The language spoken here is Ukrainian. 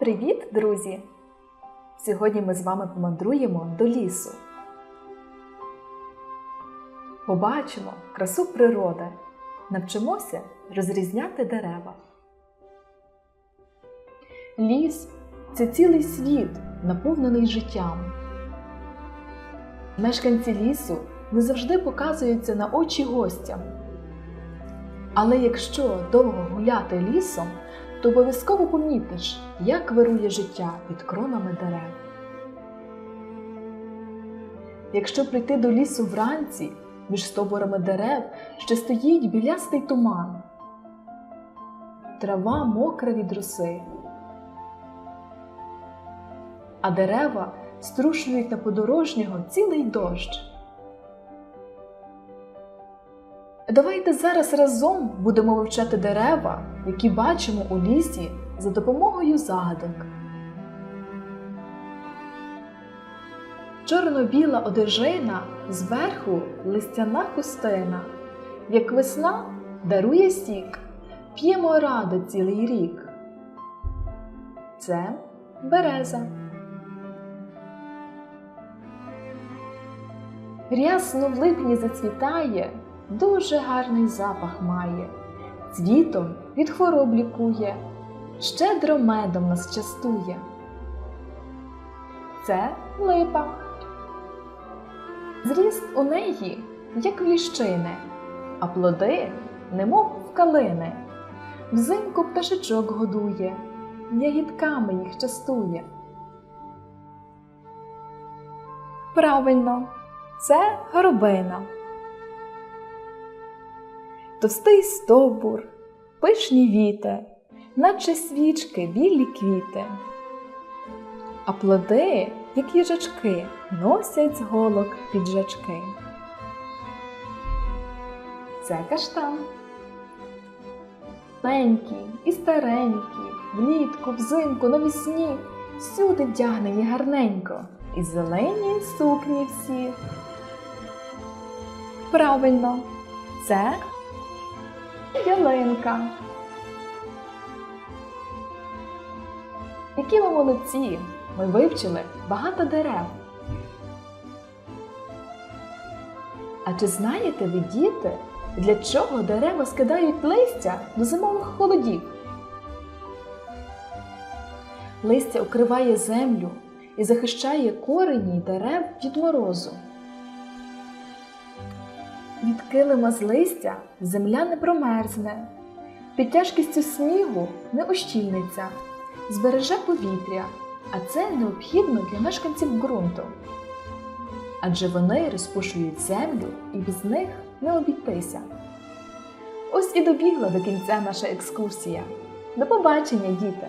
Привіт, друзі! Сьогодні ми з вами помандруємо до лісу. Побачимо красу природи, навчимося розрізняти дерева. Ліс це цілий світ, наповнений життям. Мешканці лісу не завжди показуються на очі гостям. Але якщо довго гуляти лісом, то обов'язково помітиш, як вирує життя під кронами дерев. Якщо прийти до лісу вранці, між стовбурами дерев ще стоїть білястий туман, трава мокра від роси, а дерева струшують на подорожнього цілий дощ. Давайте зараз разом будемо вивчати дерева, які бачимо у лісі за допомогою загадок. Чорно-біла одежина зверху листяна хустина, як весна дарує сік, п'ємо раду цілий рік. Це береза. Рясно в липні зацвітає, дуже гарний запах має, цвітом від хвороб лікує, щедро медом нас частує. Це липа. Зріст у неї, як в ліщини, а плоди, немов в калини. Взимку пташечок годує, ягідками їх частує. Правильно, це горобина. Товстий стовбур, пишні віти, наче свічки білі квіти. А плоди, як їжачки, носять з голок піджачки. Це каштан. Маленький і старенький, влітку, взимку, навесні, всюди вдягнені гарненько, і зелені сукні всі. Правильно, це ялинка. Які ви молодці! Ми вивчили багато дерев. А чи знаєте ви, діти, для чого дерева скидають листя до зимових холодів? Листя укриває землю і захищає корені дерев від морозу. Від з листя земля не промерзне, під тяжкістю снігу не ущільниться, збереже повітря, а це необхідно для мешканців ґрунту. Адже вони розпушують землю і без них не обійтися. Ось і добігла до кінця наша екскурсія. До побачення, діти!